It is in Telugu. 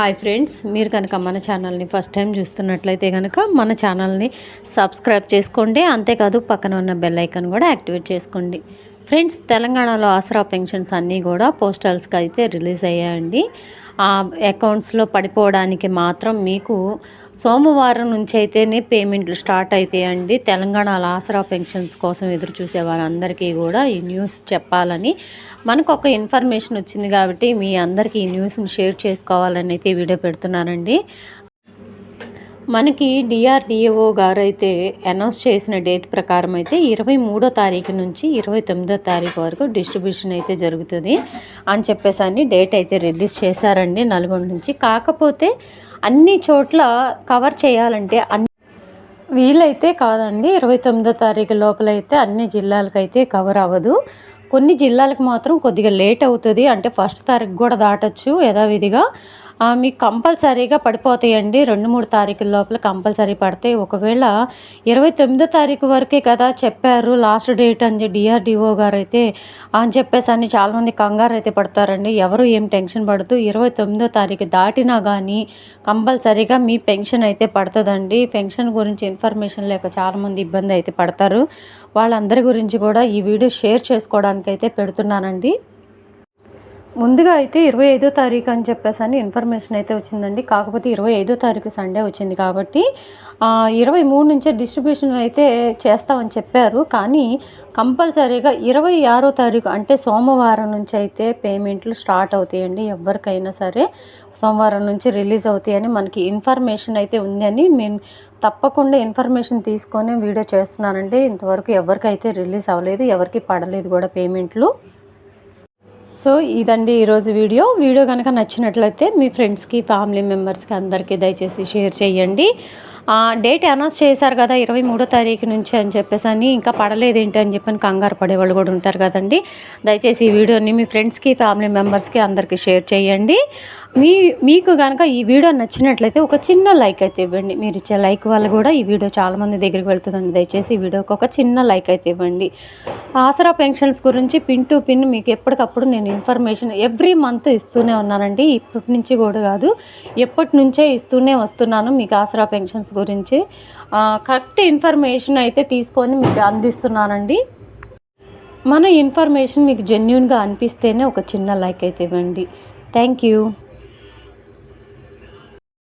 హాయ్ ఫ్రెండ్స్ మీరు కనుక మన ఛానల్ని ఫస్ట్ టైం చూస్తున్నట్లయితే కనుక మన ఛానల్ని సబ్స్క్రైబ్ చేసుకోండి. అంతేకాదు పక్కన ఉన్న బెల్ ఐకాన్ కూడా యాక్టివేట్ చేసుకోండి. ఫ్రెండ్స్ తెలంగాణలో ఆసరా పెన్షన్స్ అన్నీ కూడా పోస్టల్స్కి అయితే రిలీజ్ అయ్యాయండి. ఆ అకౌంట్స్లో పడిపోవడానికి మాత్రం మీకు సోమవారం నుంచి అయితేనే పేమెంట్లు స్టార్ట్ అవుతాయండి తెలంగాణలో ఆసరా పెన్షన్స్ కోసం ఎదురు చూసే వారందరికీ కూడా ఈ న్యూస్ చెప్పాలని మనకు ఒక ఇన్ఫర్మేషన్ వచ్చింది కాబట్టి మీ అందరికీ ఈ న్యూస్ని షేర్ చేసుకోవాలని అయితే వీడియో పెడుతున్నానండి. మనకి డిఆర్డిఓ గారు అయితే అనౌన్స్ చేసిన డేట్ ప్రకారం అయితే ఇరవై మూడో తారీఖు నుంచి ఇరవై తొమ్మిదో తారీఖు వరకు డిస్ట్రిబ్యూషన్ అయితే జరుగుతుంది అని చెప్పేసి అని డేట్ అయితే రిలీజ్ చేశారండి నల్గొండ నుంచి. కాకపోతే అన్ని చోట్ల కవర్ చేయాలంటే అన్ని వీలైతే కాదండి. ఇరవై తొమ్మిదో తారీఖు లోపల అయితే అన్ని జిల్లాలకైతే కవర్ అవ్వదు. కొన్ని జిల్లాలకు మాత్రం కొద్దిగా లేట్ అవుతుంది. అంటే ఫస్ట్ తారీఖు కూడా దాటచ్చు యథావిధిగా. మీకు కంపల్సరీగా పడిపోతాయండి. రెండు మూడు తారీఖుల లోపల కంపల్సరీ పడతాయి. ఒకవేళ ఇరవై తొమ్మిదో తారీఖు వరకే కదా చెప్పారు లాస్ట్ డేట్ అని డిఆర్డిఓ గారు అయితే అని చెప్పేసి అని చాలామంది కంగారు అయితే పడతారండి. ఎవరు ఏం టెన్షన్ పడుతూ ఇరవై తొమ్మిదో తారీఖు దాటినా కానీ కంపల్సరీగా మీ పెన్షన్ అయితే పడుతుందండి. పెన్షన్ గురించి ఇన్ఫర్మేషన్ లేక చాలామంది ఇబ్బంది అయితే పడతారు. వాళ్ళందరి గురించి కూడా ఈ వీడియో షేర్ చేసుకోవడానికి అయితే పెడుతున్నానండి. ముందుగా అయితే ఇరవై ఐదో తారీఖు అని చెప్పేసి అని ఇన్ఫర్మేషన్ అయితే వచ్చిందండి. కాకపోతే ఇరవై ఐదో తారీఖు సండే వచ్చింది కాబట్టి ఇరవై మూడు నుంచే డిస్ట్రిబ్యూషన్ అయితే చేస్తామని చెప్పారు. కానీ కంపల్సరీగా ఇరవై ఆరో తారీఖు అంటే సోమవారం నుంచి అయితే పేమెంట్లు స్టార్ట్ అవుతాయండి. ఎవరికైనా సరే సోమవారం నుంచి రిలీజ్ అవుతాయని మనకి ఇన్ఫర్మేషన్ అయితే ఉందని మేము తప్పకుండా ఇన్ఫర్మేషన్ తీసుకొని వీడియో చేస్తున్నానండి. ఇంతవరకు ఎవరికైతే రిలీజ్ అవ్వలేదు ఎవరికి పడలేదు కూడా పేమెంట్లు సో ఇదండి ఈరోజు వీడియో. వీడియో కనుక నచ్చినట్లయితే మీ ఫ్రెండ్స్కి ఫ్యామిలీ మెంబర్స్కి అందరికీ దయచేసి షేర్ చేయండి. డేట్ అనౌన్స్ చేశారు కదా ఇరవై మూడో తారీఖు నుంచి అని చెప్పేసి అని ఇంకా పడలేదు ఏంటి అని చెప్పని కంగారు పడేవాళ్ళు కూడా ఉంటారు కదండి. దయచేసి ఈ వీడియోని మీ ఫ్రెండ్స్కి ఫ్యామిలీ మెంబర్స్కి అందరికీ షేర్ చేయండి. మీ మీకు కనుక ఈ వీడియో నచ్చినట్లయితే ఒక చిన్న లైక్ అయితే ఇవ్వండి. మీరు ఇచ్చే లైక్ వల్ల కూడా ఈ వీడియో చాలామంది దగ్గరికి వెళ్తుందండి. దయచేసి ఈ వీడియోకి ఒక చిన్న లైక్ అయితే ఇవ్వండి. ఆసరా పెన్షన్స్ గురించి పిన్ టు పిన్ మీకు ఎప్పటికప్పుడు నేను ఇన్ఫర్మేషన్ ఎవ్రీ మంత్ ఇస్తూనే ఉన్నానండి. ఇప్పటి నుంచి కూడా కాదు ఎప్పటి నుంచే ఇస్తూనే వస్తున్నాను మీకు ఆసరా పెన్షన్స్ గురించి. కరెక్ట్ ఇన్ఫర్మేషన్ అయితే తీసుకొని మీకు అందిస్తున్నానండి. మన ఇన్ఫర్మేషన్ మీకు జెన్యున్గా అనిపిస్తేనే ఒక చిన్న లైక్ అయితే ఇవ్వండి. Thank you.